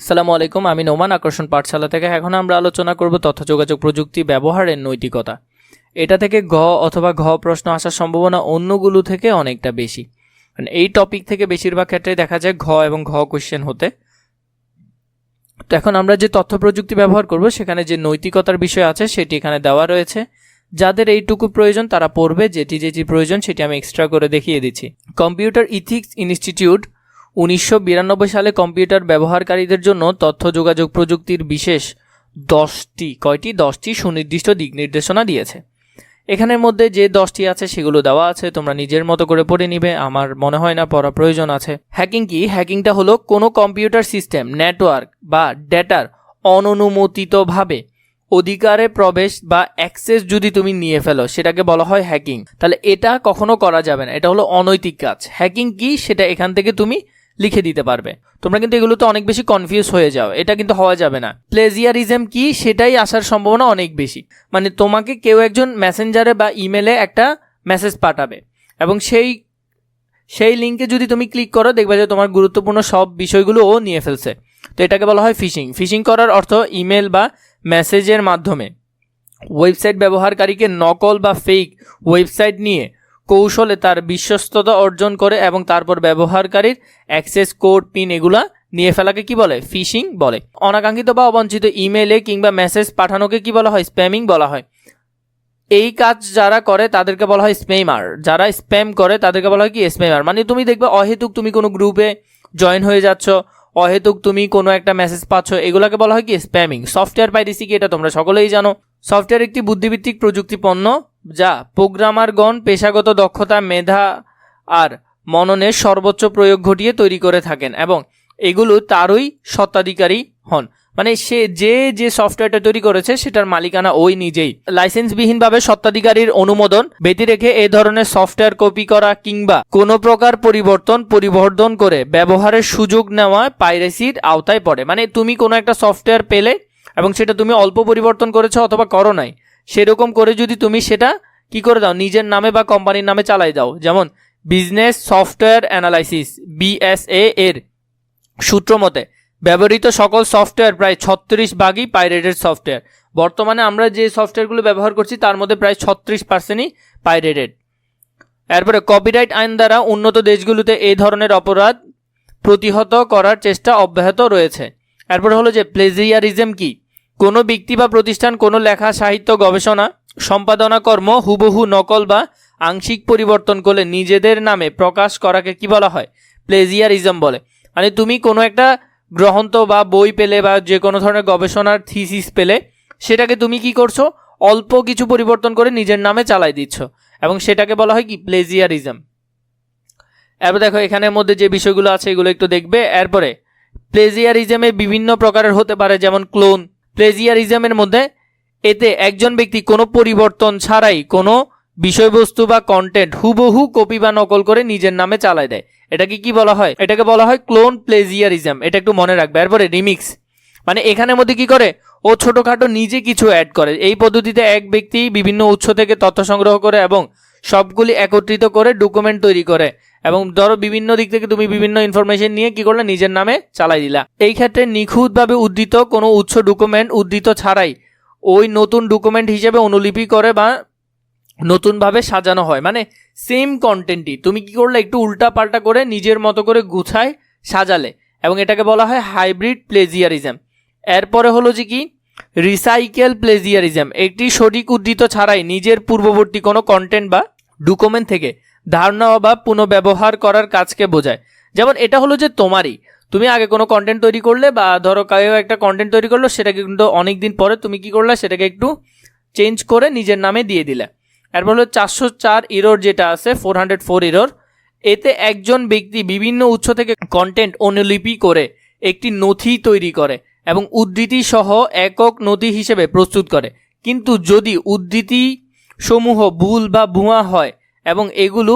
সালামু আলাইকুম, আমি নোমান, আকর্ষণ পাঠশালা থেকে। এখন আমরা আলোচনা করব তথ্য যোগাযোগ প্রযুক্তি ব্যবহারের নৈতিকতা। এটা থেকে ঘ অথবা ঘ প্রশ্ন আসার সম্ভাবনা অন্যগুলো থেকে অনেকটা বেশি। মানে এই টপিক থেকে বেশিরভাগ ক্ষেত্রে দেখা যায় ঘ এবং ঘ কোশ্চেন হতে। তো এখন আমরা যে তথ্য প্রযুক্তি ব্যবহার করব, সেখানে যে নৈতিকতার বিষয় আছে, সেটি এখানে দেওয়া রয়েছে। যাদের এইটুকু প্রয়োজন, তারা পড়বে, যেটি যেটি প্রয়োজন, সেটি আমি এক্সট্রা করে দেখিয়ে দিচ্ছি। কম্পিউটার ইথিক্স ইনস্টিটিউট উনিশশো বিরানব্বই সালে কম্পিউটার ব্যবহারকারীদের জন্য তথ্য যোগাযোগ প্রযুক্তির বিশেষ দশটি, কয়টি? দশটি সুনির্দিষ্ট দিক নির্দেশনা দিয়েছে। এখানের মধ্যে যে দশটি আছে সেগুলো দেওয়া আছে, তোমরা নিজের মতো করে পড়ে নিবে, আমার মনে হয় না, পড়া প্রয়োজন আছে। হ্যাকিং কি? হ্যাকিংটা হলো কোনো কম্পিউটার সিস্টেম, নেটওয়ার্ক বা ডেটার অননুমোদিতভাবে অধিকারে প্রবেশ বা অ্যাক্সেস যদি তুমি নিয়ে ফেলো, সেটাকে বলা হয় হ্যাকিং। তাহলে এটা কখনো করা যাবে না, এটা হলো অনৈতিক কাজ। হ্যাকিং কি? সেটা এখান থেকে তুমি লিখে দিতে পারবে। তোমরা কিন্তু এগুলোতে অনেক বেশি কনফিউজ হয়ে যাও। এটা কিন্তু হওয়া যাবে না। প্লেজিয়ারিজম কি? সেটাই আসার সম্ভাবনা অনেক বেশি। মানে তোমাকে কেউ একজন মেসেঞ্জারে বা ইমেলে একটা মেসেজ পাঠাবে। এবং সেই সেই লিঙ্কে যদি তুমি ক্লিক করো, দেখবে যে তোমার গুরুত্বপূর্ণ সব বিষয়গুলো ও নিয়ে ফেলছে। তো এটাকে বলা হয় ফিশিং ফিশিং করার অর্থ ইমেল বা মেসেজের মাধ্যমে। ওয়েবসাইট ব্যবহারকারীকে নকল বা ফেক ওয়েবসাইট নিয়ে কৌশলে তার বিশ্বস্ততা অর্জন করে এবং তারপর ব্যবহারকারীর অ্যাক্সেস কোড, পিন এগুলা নিয়ে ফেলাকে কি বলে? ফিশিং বলে। অনাকাঙ্ক্ষিত বা অবাঞ্ছিত ইমেলে কিংবা মেসেজ পাঠানোকে কি বলা হয়? স্প্যামিং বলা হয়। এই কাজ যারা করে, তাদেরকে বলা হয় স্পেমার যারা স্প্যাম করে, তাদেরকে বলা হয় কি? স্প্যামার। মানে তুমি দেখবে অহেতুক তুমি কোনো গ্রুপে জয়েন হয়ে যাচ্ছ, অহেতুক তুমি কোনো একটা মেসেজ পাচ্ছ, এগুলোকে বলা হয় কি? স্প্যামিং। সফটওয়্যার পাইরেসি কি এটা তোমরা সকলেই জানো? সফটওয়্যার একটি বুদ্ধিভিত্তিক প্রযুক্তি পণ্য যা প্রোগ্রামারগণ পেশাগত দক্ষতা, মেধা আর মননের সর্বোচ্চ প্রয়োগ ঘটিয়ে তৈরি করে থাকেন এবং এগুলো তারই স্বত্বাধিকারী হন। মানে সে যে যে সফটওয়্যারটা তৈরি করেছে, সেটার মালিকানা ওই নিজেই। লাইসেন্সবিহীনভাবে স্বত্বাধিকারীর অনুমোদন ব্যতি রেখে এ ধরনের সফটওয়্যার কপি করা কিংবা কোনো প্রকার পরিবর্তন, পরিবর্ধন করে ব্যবহারের সুযোগ নেওয়া পাইরেসির আওতায় পড়ে। মানে তুমি কোনো একটা সফটওয়্যার পেলে এবং সেটা তুমি অল্প পরিবর্তন করেছ অথবা করো নাই সেরকম করে যদি তুমি সেটা কি করে দাও? নিজের নামে বা কোম্পানির নামে চালাই দাও। যেমন বিজনেস সফটওয়্যার অ্যানালাইসিস বিএসএ এর সূত্র মতে, ব্যবহৃত সকল সফটওয়্যার প্রায় ছত্রিশ ভাগই পাইরেটেড সফটওয়্যার বর্তমানে আমরা যে সফটওয়্যারগুলো ব্যবহার করছি, তার মধ্যে প্রায় ছত্রিশ পার্সেন্টই পাইরেটেড এরপরে কপিরাইট আইন দ্বারা উন্নত দেশগুলোতে এই ধরনের অপরাধ প্রতিহত করার চেষ্টা অব্যাহত রয়েছে। এরপরে হলো যে প্লেজিয়ারিজম কি? কোনো ব্যক্তি বা প্রতিষ্ঠান, কোনো লেখা, সাহিত্য, গবেষণা, সম্পাদনা, কর্ম হুবহু নকল বা আংশিক পরিবর্তন করলে নিজেদের নামে প্রকাশ করাকে কি বলা হয়? প্লেজিয়ারিজম বলে। মানে তুমি কোনো একটা গ্রন্থ বা বই পেলে বা যে কোনো ধরনের গবেষণার থিসিস পেলে, সেটাকে তুমি কি করছ? অল্প কিছু পরিবর্তন করে নিজের নামে চালাই দিচ্ছ এবং সেটাকে বলা হয় কি? প্লেজিয়ারিজম। এরপর দেখো, এখানের মধ্যে যে বিষয়গুলো আছে, এগুলো একটু দেখবে। এরপরে, প্লেজিয়ারিজমে বিভিন্ন প্রকারের হতে পারে, যেমন ক্লোন প্লেজিয়ারিজমের মধ্যে এতে একজন ব্যক্তি কোনো পরিবর্তন ছাড়াই কোনো বিষয়বস্তু বা কন্টেন্ট হুবহু কপি বা নকল করে নিজের নামে চালায় দেয়। এটাকে কি বলা হয়? এটাকে বলা হয় ক্লোন প্লেজিয়ারিজম এটা একটু মনে রাখবে। এরপরে রিমিক্স মানে এখানের মধ্যে কি করে? ও ছোটোখাটো নিজে কিছু অ্যাড করে। এই পদ্ধতিতে এক ব্যক্তি বিভিন্ন উৎস থেকে তথ্য সংগ্রহ করে এবং সবগুলি একত্রিত করে ডকুমেন্ট তৈরি করে এবং ধরো বিভিন্ন দিক থেকে তুমি বিভিন্ন ইনফরমেশন নিয়ে কি করলে? নিজের নামে চালাই দিলা। এই ক্ষেত্রে নিখুঁতভাবে উদ্ধৃত কোনো উৎস ডকুমেন্ট উদ্ধৃত ছাড়াই ওই নতুন ডকুমেন্ট হিসেবে অনুলিপি করে বা নতুনভাবে সাজানো হয়। মানে সেম কন্টেন্টই তুমি কি করলে? একটু উল্টা পাল্টা করে নিজের মতো করে গুছায় সাজালে এবং এটাকে বলা হয় হাইব্রিড প্লেজিয়ারিজম এরপরে হলো যে কি? রিসাইকেল প্লেজিয়ারিজম একটি সঠিক উদ্ধৃত ছাড়াই নিজের পূর্ববর্তী কোনো কন্টেন্ট বা ডকুমেন্ট থেকে ধারণা অভাব পুনঃব্যবহার করার কাজকে বোঝায়। যেমন এটা হলো যে তোমারই। তুমি আগে কোনো কন্টেন্ট তৈরি করলে বা ধরো কেউ একটা কন্টেন্ট তৈরি করল, সেটাকে কিন্তু অনেক দিন পরে তুমি কি করলে, সেটাকে একটু চেঞ্জ করে নিজের নামে দিয়ে দিলে। এরপর হলো চারশো চার ইরোর যেটা আছে ফোর হান্ড্রেড ফোর ইরোর এতে একজন ব্যক্তি বিভিন্ন উৎস থেকে কন্টেন্ট অনুলিপি করে একটি নথি তৈরি করে এবং উদ্ধৃতি সহ একক নথি হিসেবে প্রস্তুত করে। কিন্তু যদি উদ্ধৃতি সমূহ ভুল বা ভুয়া হয় এবং এগুলো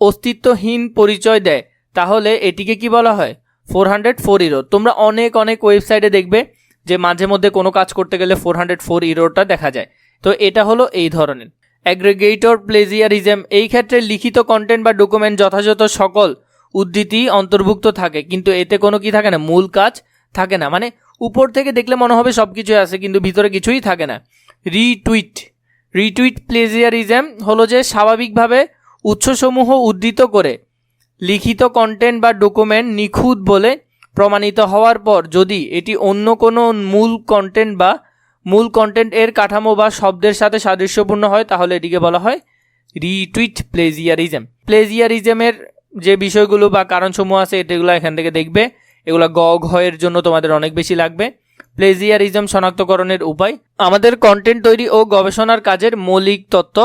অস্তিত্বহীন পরিচয় দেয়, তাহলে এটিকে কি বলা হয়? ফোর হান্ড্রেড ফোর ইরোর তোমরা অনেক অনেক ওয়েবসাইটে দেখবে যে মাঝে মধ্যে কোনো কাজ করতে গেলে ফোর হান্ড্রেড ফোর ইরোরটা দেখা যায়। তো এটা হলো এই ধরনের। অ্যাগ্রেগেটর প্লেজিয়ারিজম এই ক্ষেত্রে লিখিত কন্টেন্ট বা ডকুমেন্ট যথাযথ সকল উদ্ধৃতি অন্তর্ভুক্ত থাকে, কিন্তু এতে কোনো কি থাকে না? মূল কাজ থাকে না। মানে উপর থেকে দেখলে মনে হবে সব কিছুই আছে, কিন্তু ভিতরে কিছুই থাকে না। রিটুইট রিটুইট প্লেজিয়ারিজম হলো যে স্বাভাবিকভাবে উৎসসমূহ উদ্ধৃত করে লিখিত কন্টেন্ট বা ডকুমেন্ট নিখুঁত বলে প্রমাণিত হওয়ার পর যদি এটি অন্য কোনো মূল কন্টেন্ট বা মূল কন্টেন্ট এর কাঠামো বা শব্দের সাথে সাদৃশ্যপূর্ণ হয়, তাহলে এটিকে বলা হয় রিটুইট প্লেজিয়ারিজম। প্লেজিয়ারিজমের যে বিষয়গুলো বা কারণসমূহ আছে, এগুলো এখান থেকে দেখবে। এগুলো গ ঘয়ের জন্য তোমাদের অনেক বেশি লাগবে। প্লেজিয়ারিজম শনাক্তকরণের উপায়, আমাদের কন্টেন্ট তৈরি ও গবেষণার কাজের মৌলিক তত্ত্ব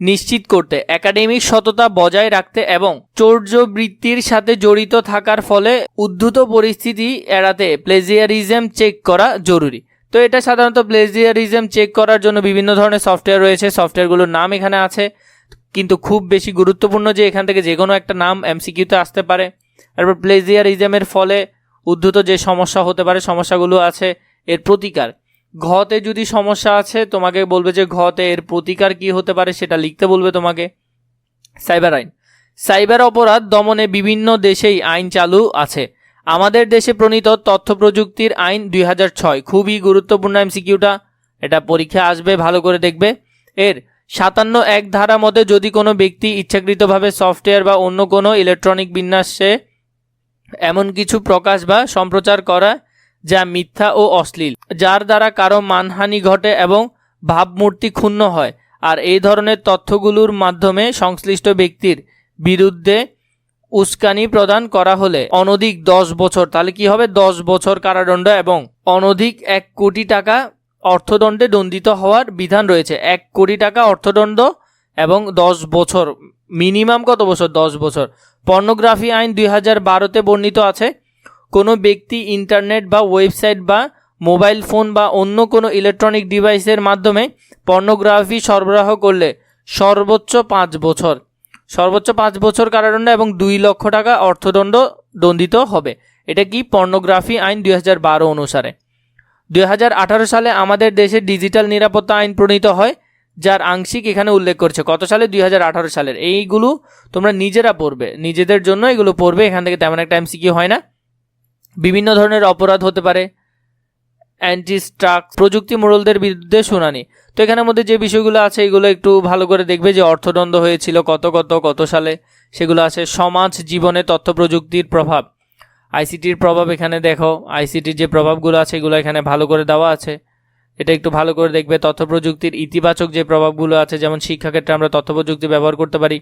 নিশ্চিত করতে একাডেমিক সততা বজায় রাখতে এবং চৌর্যবৃত্তির সাথে জড়িত থাকার ফলে উদ্ধূত পরিস্থিতি এড়াতে প্লেজিয়ারিজম চেক করা জরুরি। তো এটা সাধারণত প্লেজিয়ারিজম চেক করার জন্য বিভিন্ন ধরনের সফটওয়্যার রয়েছে সফটওয়্যারগুলোর নাম এখানে আছে, কিন্তু খুব বেশি গুরুত্বপূর্ণ যে এখান থেকে যে কোনো একটা নাম এমসিকিউতে আসতে পারে। তারপর প্লেজিয়ারিজমের ফলে উদ্ধূত যে সমস্যা হতে পারে, সমস্যাগুলো আছে, এর প্রতিকার। ঘতে যদি সমস্যা আছে, তোমাকে বলবে যে ঘতে এর প্রতিকার কি হতে পারে সেটা লিখতে বলবে তোমাকে। সাইবার আইন। সাইবার অপরাধ দমনে বিভিন্ন দেশেই আইন চালু আছে। আমাদের দেশে প্রণীত তথ্য প্রযুক্তির আইন দুই হাজার ছয়। খুবই গুরুত্বপূর্ণ এমসিকিউটা। এটা পরীক্ষা আসবে, ভালো করে দেখবে। এর সাতান্ন এক ধারা মতে যদি কোনো ব্যক্তি ইচ্ছাকৃতভাবে সফটওয়্যার বা অন্য কোনো ইলেকট্রনিক বিন্যাসে এমন কিছু প্রকাশ বা সম্প্রচার করা যা মিথ্যা ও অশ্লীল, যার দ্বারা কারও মানহানি ঘটে এবং ভাবমূর্তি ক্ষুণ্ণ হয়। আর এই ধরনের তথ্যগুলোর মাধ্যমে সংশ্লিষ্ট ব্যক্তির বিরুদ্ধে উস্কানি প্রদান করা হলে অনধিক দশ বছর, তাহলে কি হবে? দশ বছর কারাদণ্ড এবং অনধিক এক কোটি টাকা অর্থদণ্ডে দণ্ডিত হওয়ার বিধান রয়েছে। এক কোটি টাকা অর্থদণ্ড এবং দশ বছর, মিনিমাম কত বছর? দশ বছর। পর্নোগ্রাফি আইন দুই হাজার বারোতে বর্ণিত আছে, কোনো ব্যক্তি ইন্টারনেট বা ওয়েবসাইট বা মোবাইল ফোন বা অন্য কোনো ইলেকট্রনিক ডিভাইসের মাধ্যমে পর্নোগ্রাফি সরবরাহ করলে সর্বোচ্চ পাঁচ বছর। সর্বোচ্চ পাঁচ বছর কারাদণ্ড এবং দুই লক্ষ টাকা অর্থদণ্ড দণ্ডিত হবে। এটা কি পর্নোগ্রাফি আইন দুই হাজার বারো অনুসারে? দুই হাজার আঠারো সালে আমাদের দেশে ডিজিটাল নিরাপত্তা আইন প্রণীত হয়। যার আংশিক এখানে উল্লেখ করছে। কত সালে? দুই হাজার আঠারো সালের। এইগুলো তোমরা নিজেরা পড়বে। নিজেদের জন্য এগুলো পড়বে। এখান থেকে তেমন একটা এমসিকিউ হয় না। বিভিন্ন ধরনের অপরাধ হতে পারে। অ্যান্টি স্ট্রাক প্রযুক্তি মোড়লদের বিরুদ্ধে শুনানি। তো এখানের মধ্যে যে বিষয়গুলো আছে, এগুলো একটু ভালো করে দেখবে যে অর্থদণ্ড হয়েছিল কত কত কত সালে। সেগুলো আছে সমাজ জীবনে তথ্য প্রযুক্তির প্রভাব। আইসিটির প্রভাব এখানে দেখো। আইসিটির যে প্রভাবগুলো আছে, এগুলো এখানে ভালো করে দেওয়া আছে। এটা একটু ভালো করে দেখবে। তথ্য প্রযুক্তির ইতিবাচক যে প্রভাবগুলো আছে, যেমন শিক্ষাক্ষেত্রে আমরা তথ্য প্রযুক্তি ব্যবহার করতে পারি,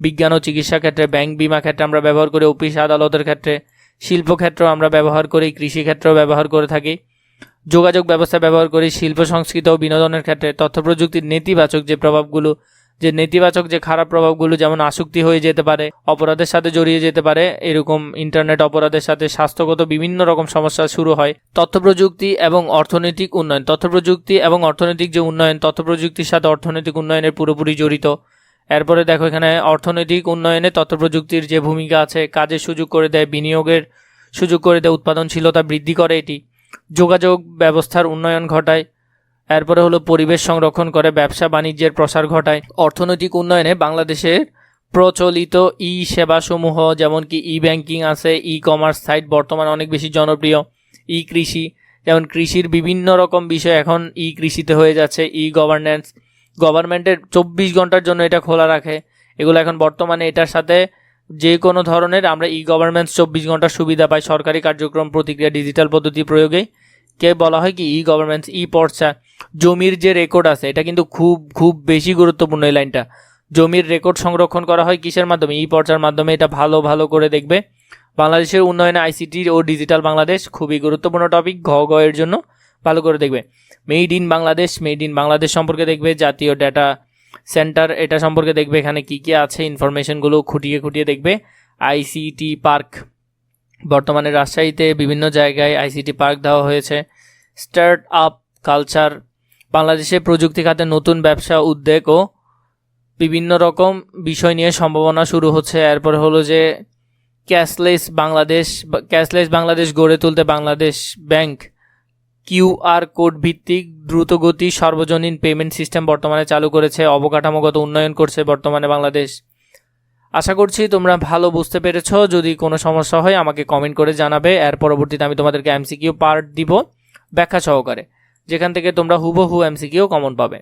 বিজ্ঞান ও চিকিৎসা ক্ষেত্রে, ব্যাংক বিমা ক্ষেত্রে আমরা ব্যবহার করি, অফিস আদালতের ক্ষেত্রে শিল্পক্ষেত্রেও আমরা ব্যবহার করি কৃষিক্ষেত্রেও ব্যবহার করে থাকি, যোগাযোগ ব্যবস্থা ব্যবহার করি, শিল্প, সংস্কৃতি ও বিনোদনের ক্ষেত্রে তথ্য প্রযুক্তির নেতিবাচক যে প্রভাবগুলো যে নেতিবাচক যে খারাপ প্রভাবগুলো যেমন আসক্তি হয়ে যেতে পারে, অপরাধের সাথে জড়িয়ে যেতে পারে, এরকম ইন্টারনেট অপরাধের সাথে স্বাস্থ্যগত বিভিন্ন রকম সমস্যা শুরু হয়। তথ্য প্রযুক্তি এবং অর্থনৈতিক উন্নয়ন। তথ্য প্রযুক্তি এবং অর্থনৈতিক যে উন্নয়ন তথ্য প্রযুক্তির সাথে অর্থনৈতিক উন্নয়নের পুরোপুরি জড়িত। এরপরে দেখো এখানে অর্থনৈতিক উন্নয়নে তথ্য প্রযুক্তির যে ভূমিকা আছে, কাজের সুযোগ করে দেয়, বিনিয়োগের সুযোগ করে দেয়, উৎপাদনশীলতা বৃদ্ধি করে এটি। যোগাযোগ ব্যবস্থার উন্নয়ন ঘটায়। এরপরে হলো পরিবেশ সংরক্ষণ করে, ব্যবসা বাণিজ্যের প্রসার ঘটায়। অর্থনৈতিক উন্নয়নে বাংলাদেশের প্রচলিত ই সেবাসমূহ যেমন কি ই ব্যাংকিং আছে ই কমার্স সাইট বর্তমানে অনেক বেশি জনপ্রিয়। ই কৃষি যেমন কৃষির বিভিন্ন রকম বিষয় এখন ই কৃষিতে হয়ে যাচ্ছে ই গভর্নেন্স গভর্নমেন্টের চব্বিশ ঘণ্টার জন্য এটা খোলা রাখে। এগুলো এখন বর্তমানে এটার সাথে যে কোনো ধরনের আমরা ই গভর্নমেন্টস চব্বিশ ঘণ্টার সুবিধা পাই সরকারি কার্যক্রম প্রতিক্রিয়া, ডিজিটাল পদ্ধতি প্রয়োগে। কে বলা হয় কি? ই গভর্নমেন্টস ই পর্চা। জমির যে রেকর্ড আছে, এটা কিন্তু খুব খুব বেশি গুরুত্বপূর্ণ এই লাইনটা। জমির রেকর্ড সংরক্ষণ করা হয় কিসের মাধ্যমে? ই পর্চার মাধ্যমে এটা ভালো ভালো করে দেখবে। বাংলাদেশের উন্নয়নে আইসিটি ও ডিজিটাল বাংলাদেশ খুবই গুরুত্বপূর্ণ টপিক ঘ গ এর জন্য ভালো করে দেখবে। Made in Bangladesh made in Bangladesh সম্পর্কে দেখবে, জাতীয় ডেটা সেন্টার এটা সম্পর্কে দেখবে, এখানে কি কি আছে ইনফরমেশনগুলো খুঁটিয়ে খুঁটিয়ে দেখবে। আইসিটি পার্ক বর্তমানে রাজশাহীতে বিভিন্ন জায়গায় আইসিটি পার্ক দেওয়া হয়েছে। স্টার্ট আপ কালচার, বাংলাদেশে প্রযুক্তি খাতে নতুন ব্যবসা, উদ্যোগ ও বিভিন্ন রকম বিষয় নিয়ে সম্ভাবনা শুরু হচ্ছে। এরপরে হলো যে ক্যাশলেস বাংলাদেশ ক্যাশলেস বাংলাদেশ গড়ে তুলতে বাংলাদেশ ব্যাংক কিউআর কোড ভিত্তিক দ্রুতগতি সর্বজনীন পেমেন্ট সিস্টেম বর্তমানে চালু করেছে। অবকাঠামোগত উন্নয়ন করছে বর্তমানে বাংলাদেশ। আশা করছি তোমরা ভালো বুঝতে পেরেছ। যদি কোনো সমস্যা হয়, আমাকে কমেন্ট করে জানাবে। এর পরবর্তীতে আমি তোমাদেরকে এমসিকিউ পার্ট দিব ব্যাখ্যা সহকারে, যেখান থেকে তোমরা হুবহু এমসিকিউ কমন পাবে।